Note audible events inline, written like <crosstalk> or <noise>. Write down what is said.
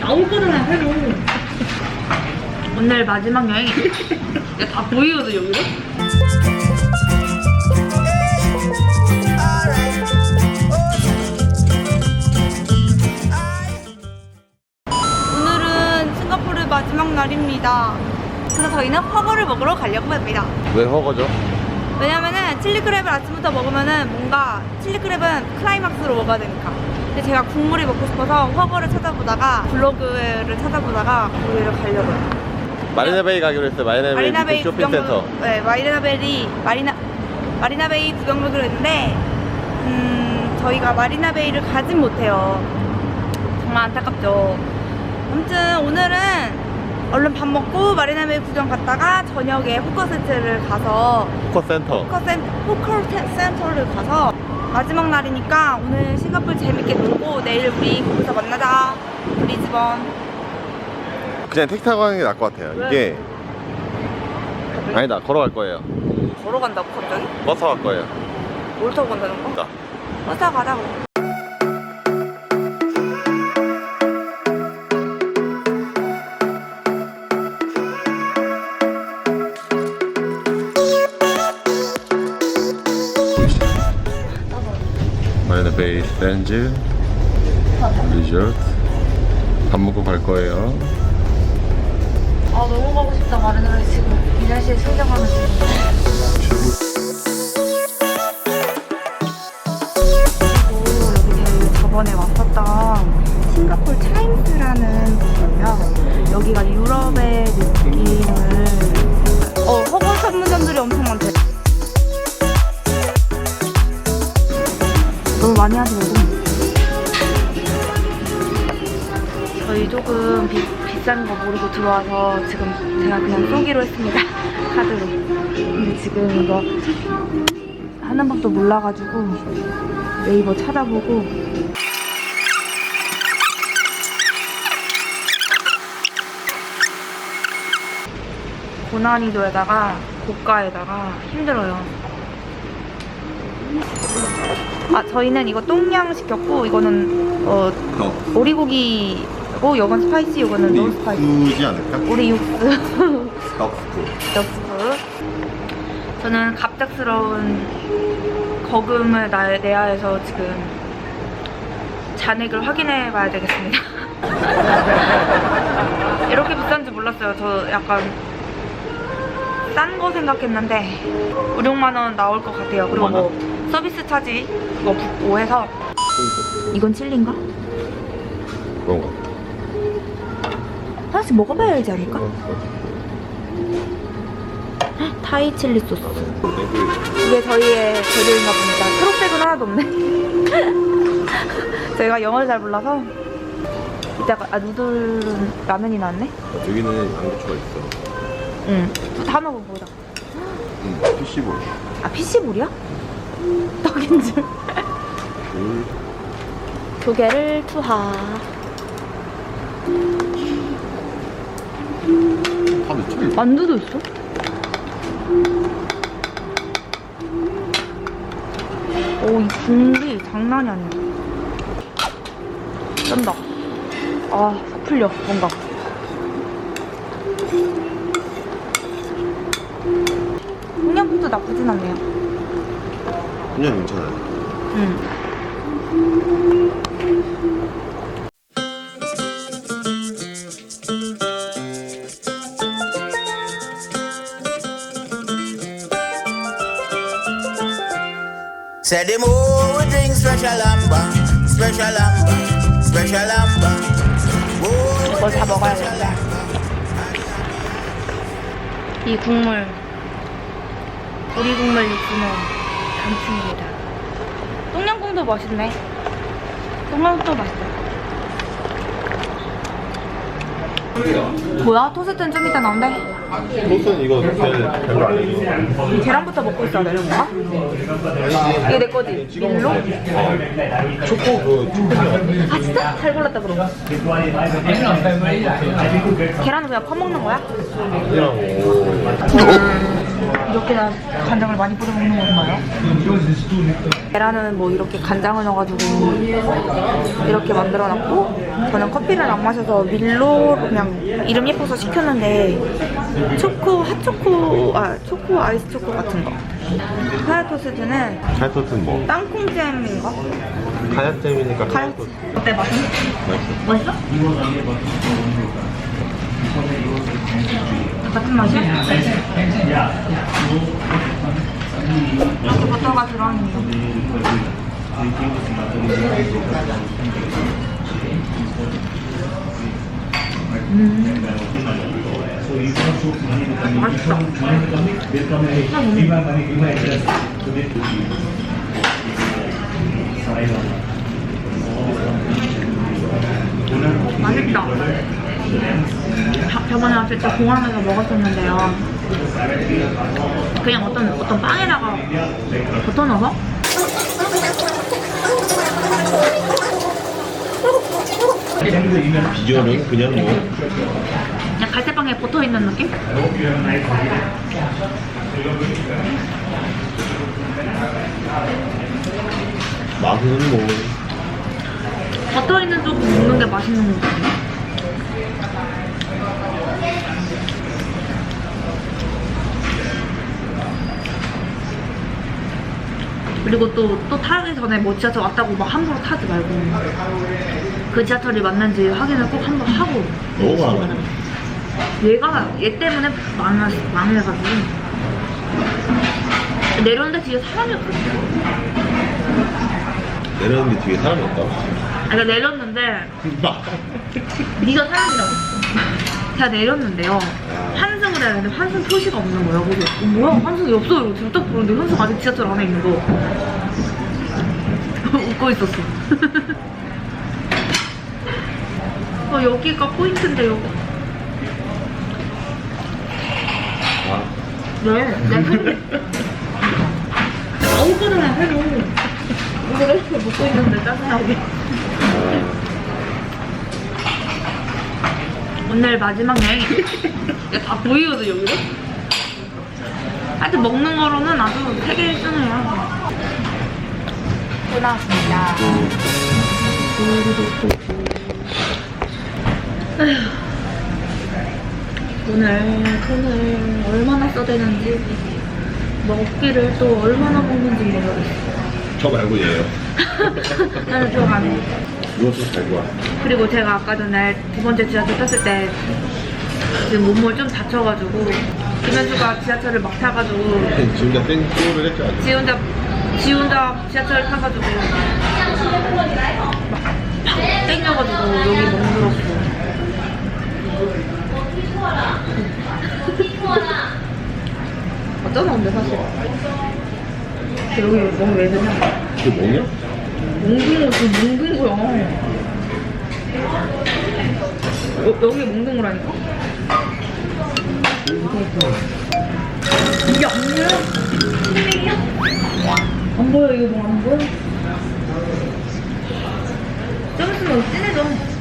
나올 거잖아 새로. 오늘 마지막 여행. 다 보이거든 여기로. 오늘은 싱가포르 마지막 날입니다. 그래서 저희는 허거를 먹으러 가려고 합니다. 왜 허거죠? 왜냐면은 칠리크랩을 아침부터 먹으면은 뭔가 칠리크랩은 클라이막스로 먹어야 되니까. 근데 제가 국물이 먹고 싶어서 허거를 찾아보다가 블로그를 찾아보다가 거기를 가려고요. 마리나베이 가기로 했어요. 마리나베이, 마리나베이 미국 쇼핑센터. 구경, 네, 마리나베이 마리나 마리나베이 구경 가기로 했는데 음, 저희가 마리나베이를 가진 못해요. 정말 안타깝죠. 아무튼 오늘은 얼른 밥 먹고 마리나베이 구경 갔다가 저녁에 후커 센터를 가서 포커센터. 후커 센 후커 텐- 센터를 가서 마지막 날이니까 오늘 싱가포르 재밌게 놀고 내일 우리 거기서 만나자. 브리즈번. 그냥 택시 타고 가는 게 나을 것 같아요. 왜? 이게 아니다. 걸어갈 거예요. 걸어간다고 갑자기? 버스 갈 거예요. 뭘 타고 간다는 거? 자. 버스 타고 가자고. 베이 샌즈 리조트 밥 먹고 갈 거예요. 아 너무 가고 싶다 마르나베이 지금 이 날씨에 승정하면 지금. 저번에 왔었던 싱가포르 차임스라는 곳이에요. 여기가 유럽의 느낌을 어 허거 전문점들이 엄청 많대. 많이 하지 말고. 저희 조금 비, 비싼 거 모르고 들어와서 지금 제가 그냥 쏘기로 했습니다. <laughs> 카드로. 근데 지금 이거 하는 법도 몰라가지고 네이버 찾아보고 고난이도에다가 고가에다가 힘들어요. 아 저희는 이거 똥양 시켰고 이거는 어 어. 오리고기고 이건 스파이시 이거는 노 스파이시. 이쁘지 않을까? 우리 육수. <laughs> 덕스프. 육수 저는 갑작스러운 거금을 나- 내야 해서 지금 잔액을 확인해 봐야 되겠습니다. <laughs> 이렇게 비싼지 몰랐어요. 저 약간 싼 거 생각했는데 5, 6만 원 나올 것 같아요. 그리고 뭐 서비스 차지 그거 붙고 해서 이건 칠리인가? 그런 거. 하나씩 먹어봐야 알지 않을까? 타이 칠리 소스. 이게 저희의 재료인가 봅니다. 초록색은 하나도 없네. <laughs> 저희가 영어를 잘 몰라서 이따가 아 누들은 라면이 나왔네. 여기는 양배추가 있어. 응. 다 먹어보자. 응. PC볼. 아 피시볼이야? 떡인 줄. 둘. 두 개를 투하. 다 며칠? 만두도 있어? 오, 이 국물이 장난이 아니야. 쩐다. 아, 속 풀려, 뭔가. 청양고추 나쁘진 않네요. 그냥 괜찮아요. 응. Say the more we drink special amber, special amber, special amber. We 이걸 다 drink 먹어야 special 된다. amber. 이 국물, 우리 국물 육수는 단품입니다. 똥냥꿍도 맛있네. 똥냥꿍도 맛있다. 뭐야? 토스트는 좀 이따 나온대? 소스는 이거 별, 별로 아니에요. 계란부터 먹고 있어야 되는 거야? 이게 내 거지? 밀로? 초코 그 초코면 아 진짜? 잘 골랐다 그럼 계란은 그냥 퍼먹는 거야? 그냥 뭐 이렇게나 간장을 많이 뿌려 먹는 건가요? 계란은 뭐 이렇게 간장을 넣어가지고 이렇게 만들어 놨고 저는 커피를 안 마셔서 밀로 그냥 이름 예뻐서 시켰는데 초코 핫초코 아 초코 아이스 초코 같은 거 카야 토스트는 카야토트는 뭐? 땅콩잼인가? 카야잼이니까 카야 카야토트 어때 맛은? 맛있어 맛있어? 같은 맛이야? 이렇게 버터가 들어있는 음. 맛있어. 맛있다. 저- 저번에 왔을 때 공항에서 먹었었는데요. 그냥 어떤 어떤 빵에다가 버터 넣어서 비주얼은 그냥 뭐 그냥 갈대빵에 버터 있는 느낌? 맛은 뭐 버터 있는 쪽 먹는 게 맛있는 거 같아. 그리고 또, 또 타기 전에 뭐 지하철 왔다고 막 함부로 타지 말고. 그 지하철이 맞는지 확인을 꼭 한번 하고. 너무 많아. 얘가 얘 때문에 망해, 망해가지고. 내렸는데 뒤에 사람이 없었어. 내렸는데 뒤에 사람이 없다 아, 그러니까 내렸는데 <laughs> 네가 사람이라고 했어. 제가 내렸는데요. 환승을 해야 되는데 환승 표시가 없는 거예요. 그래서 어, 뭐야 환승이 없어요. 이러고 지금 딱 보는데 환승 아직 지하철 안에 있는 거. <laughs> 웃고 있었어. <laughs> 어, 여기가 포인트인데 여기. 아, 왜? 내. 아홉 번이나 <laughs> 해도 이거 레시피 먹고 있는데 짜증나게. 오늘 마지막 여행이 <laughs> 다 보이거든 여기로? 하여튼 먹는 거로는 아주 세계 1등이야. 또 나왔습니다. 오늘 돈을 얼마나 써대는지 먹기를 또 얼마나 먹는지 모르겠어. 저 말고 얘요 나는 들어가네 이것도 잘 좋아 그리고 제가 아까 전에 두 번째 지하철 탔을 때 지금 몸을 좀 다쳐가지고 김현주가 지하철을 막 타가지고 지금 다 땡쇼를 했죠 아주 지 혼자 지 혼자 지하철 타가지고 막팍 땡겨가지고 여기 멍들었어 어쩌나 근데 사실? 여기 멍왜 드냐? 그게 뭐냐? 몽둥이 그 몽둥 거야. 어, 여기 몽둥 거라니까? 이게 안 보여? 안 보여 이거 뭐안 보여? 좀 있으면 진해져.